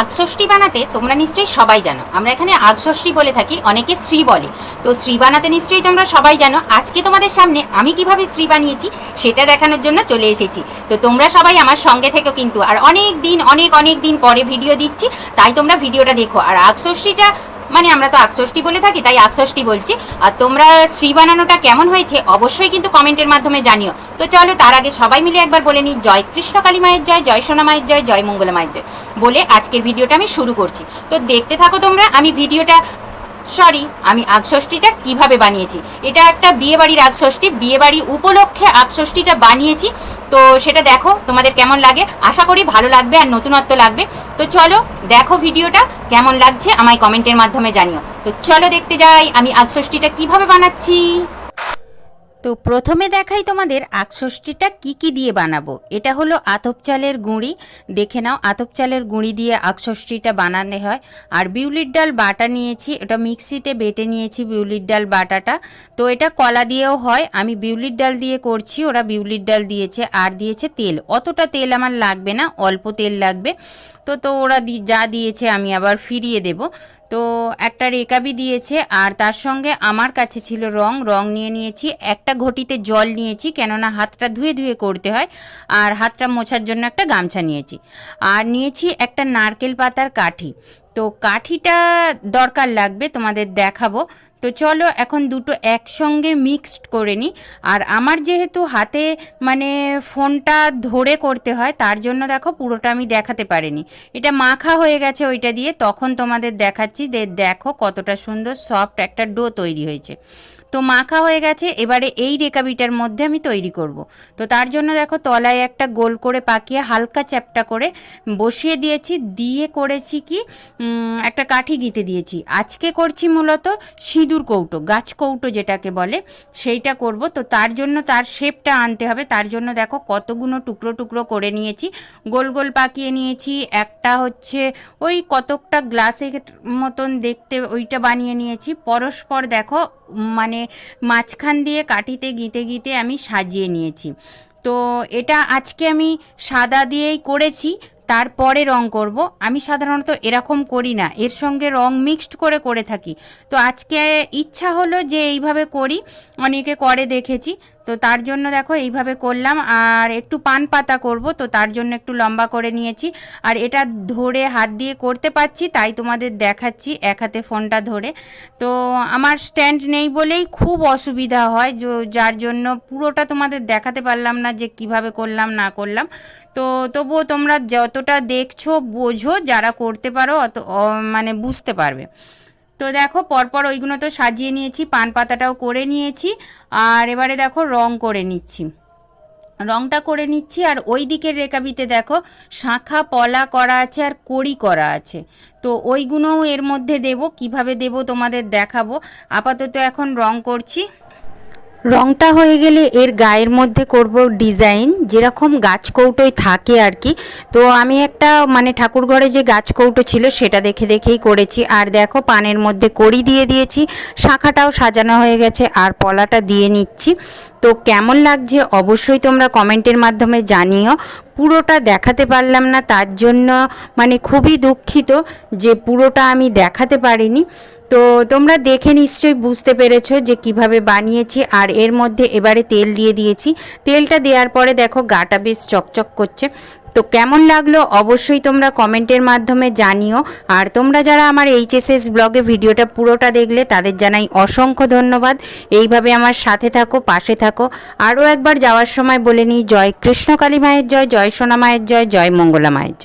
আগষষ্ঠী বানাতে তোমরা নিশ্চয়ই সবাই জানো। আমরা এখানে আগষষ্ঠী বলে থাকি, অনেকে শ্রী বলে। তো শ্রী বানাতে নিশ্চয়ই তোমরা সবাই জানো। আজকে তোমাদের সামনে আমি কীভাবে শ্রী বানিয়েছি, সেটা দেখানোর জন্য চলে এসেছি। তো তোমরা সবাই আমার সঙ্গে থেকেও কিন্তু। আর অনেক দিন, অনেক অনেক দিন পরে ভিডিও দিচ্ছি, তাই তোমরা ভিডিওটা দেখো। আর আগষষ্ঠীটা মানে আমরা তো আকষষ্ঠী বলে থাকি, তাই আকষষ্ঠী বলছি। আর তোমরা শ্রী বানানোটা কেমন হয়েছে অবশ্যই কিন্তু কমেন্টের মাধ্যমে জানিও। তো চলো তার আগে সবাই মিলে একবার বলে নিই, জয় কৃষ্ণ কালী মায়ের জয় জয় সোনা মায়ের জয় জয় মঙ্গলা মায়ের জয় বলে আজকের ভিডিওটা আমি শুরু করছি। তো দেখতে থাকো তোমরা, আমি ভিডিওটা, সরি, আমি আগষষ্ঠীটা কীভাবে বানিয়েছি? এটা একটা বিয়েবাড়ির আগষষ্ঠী বিয়েবাড়ি উপলক্ষে আগষষ্ঠীটা বানিয়েছি। তো সেটা দেখো, তোমাদের কেমন লাগে? আশা করি ভালো লাগবে আর নতুনত্ব লাগবে। তো চলো দেখো ভিডিওটা। কেমন লাগছে আমায় কমেন্টের মাধ্যমে জানিও। তো চলো দেখতে যাই আমি আগষষ্ঠীটা কীভাবে বানাচ্ছি? তো প্রথমে দেখাই তোমাদের আকষষ্ঠীটা কি কি দিয়ে বানাবো। এটা হলো আতপ চালের গুঁড়ি। দেখে নাও, আতপ চালের গুঁড়ি দিয়ে আকষষ্ঠীটা বানানো হয়। আর বিউলির ডাল বাটা নিয়েছি, এটা মিক্সিতে বেটে নিয়েছি বিউলির ডাল বাটাটা। তো এটা কলা দিয়েও হয়, আমি বিউলির ডাল দিয়ে করছি, ওরা বিউলির ডাল দিয়েছে, আর দিয়েছে তেল। অতটা তেল আমার লাগবে না, অল্প তেল লাগবে। তো তো ওরা যা দিয়েছে আমি আবার ফিরিয়ে দেব। তো একটা রেকাবি দিয়েছে আর তার সঙ্গে আমার কাছে ছিল রং। রং নিয়ে নিয়েছি, একটা ঘটিতে জল নিয়েছি, কেননা হাতটা ধুয়ে ধুয়ে করতে হয় আর হাতটা মোছার জন্য একটা গামছা নিয়েছি। আর নিয়েছি একটা নারকেল পাতার কাঠি। তো কাঠিটা দরকার লাগবে, তোমাদের দেখাবো। তো চলো এখন দুটো একসঙ্গে মিক্সড করে নিই আর আমার যেহেতু হাতে মানে ফোনটা ধরে করতে হয়, তার জন্য দেখো পুরোটা আমি দেখাতে পারিনি। এটা মাখা হয়ে গেছে ওইটা দিয়ে, তখন তোমাদের দেখাচ্ছি যে দেখো কতটা সুন্দর সফট একটা ডো তৈরি হয়েছে। তো মাখা হয়ে গেছে, এবারে এই রেকাবিটার মধ্যে আমি তৈরি করব। তো তার জন্য দেখো তলায় একটা গোল করে পাকিয়ে হালকা চ্যাপটা করে বসিয়ে দিয়েছি, দিয়ে করেছি কি একটা কাঠি গিতে দিয়েছি। আজকে করছি মূলত সিঁদুর কৌটো, গাছ কৌটো যেটাকে বলে, সেইটা করব। তো তার জন্য তার শেপটা আনতে হবে, তার জন্য দেখো কতগুলো টুকরো টুকরো করে নিয়েছি। গোল গোল পাকিয়ে নিয়েছি, একটা হচ্ছে ওই কতকটা গ্লাসের মতন দেখতে ওইটা বানিয়ে নিয়েছি। পরস্পর দেখো মানে মাঝখান দিয়ে কাটিতে গিতে গিতে আমি সাজিয়ে নিয়েছি। তো এটা আজকে আমি সাদা দিয়েই করেছি, তারপরে রং করব। আমি সাধারণত এরকম করি না, এর সঙ্গে রং মিক্সড করে করে থাকি। তো আজকে ইচ্ছা হলো যে এইভাবে করি, অনেকে করে দেখেছি। তো তার জন্য দেখো এইভাবে করলাম। আর একটু পান পাতা করব, তো তার জন্য একটু লম্বা করে নিয়েছি। আর এটা ধরে হাত দিয়ে করতে পারছি, তাই তোমাদের দেখাচ্ছি এক হাতে ফোনটা ধরে। তো আমার স্ট্যান্ড নেই বলেই খুব অসুবিধা হয় যার জন্য পুরোটা তোমাদের দেখাতে পারলাম না যে কীভাবে করলাম, না করলাম। তো তবুও তোমরা যতটা দেখছ, বোঝো, যারা করতে পারো অত মানে বুঝতে পারবে। তো দেখো, পরপর ওইগুলো তো সাজিয়ে নিয়েছি, পান পাতাটাও করে নিয়েছি, আর এবারে দেখো রং করে নিচ্ছি। রংটা করে নিচ্ছি, আর ওই দিকের রেকাবিতে দেখো শাঁখা, পলা করা আছে, আর কড়ি করা আছে। তো ওইগুলোও এর মধ্যে দেব, কীভাবে দেব তোমাদের দেখাবো। আপাতত এখন রং করছি। রংটা হয়ে গেলে এর গায়ের মধ্যে করব ডিজাইন, যেরকম গাছ কৌটোয় থাকে আর কি। তো আমি একটা মানে ঠাকুর ঘরে যে গাছ কৌটো ছিল সেটা দেখে দেখেই করেছি। আর দেখো, পানের মধ্যে কড়ি দিয়ে দিয়েছি, শাখাটাও সাজানো হয়ে গেছে, আর পলাটা দিয়ে নিচ্ছি। তো কেমন লাগছে অবশ্যই তোমরা কমেন্টের মাধ্যমে জানিও। পুরোটা দেখাতে পারলাম না, তার জন্য মানে খুবই দুঃখিত যে পুরোটা আমি দেখাতে পারিনি। তো তোমরা দেখে নিশ্চয়ই বুঝতে পেরেছ যে কীভাবে বানিয়েছি, আর এর মধ্যে এবারে তেল দিয়ে দিয়েছি। তেলটা দেওয়ার পরে দেখো গাটা বেশ চকচক করছে। তো কেমন লাগল অবশ্যই তোমরা কমেন্টের মাধ্যমে জানিও। আর তোমরা যারা আমার এইচএসএস ব্লগে ভিডিওটা পুরোটা দেখলে, তাদের জানাই অসংখ্য ধন্যবাদ। এইভাবে আমার সাথে থাকো, পাশে থাকো। আরও একবার যাওয়ার সময় বলে নিই, জয় কৃষ্ণকালী মায়ের জয় জয় সোনা মায়ের জয় জয় মঙ্গলা মায়ের জয়।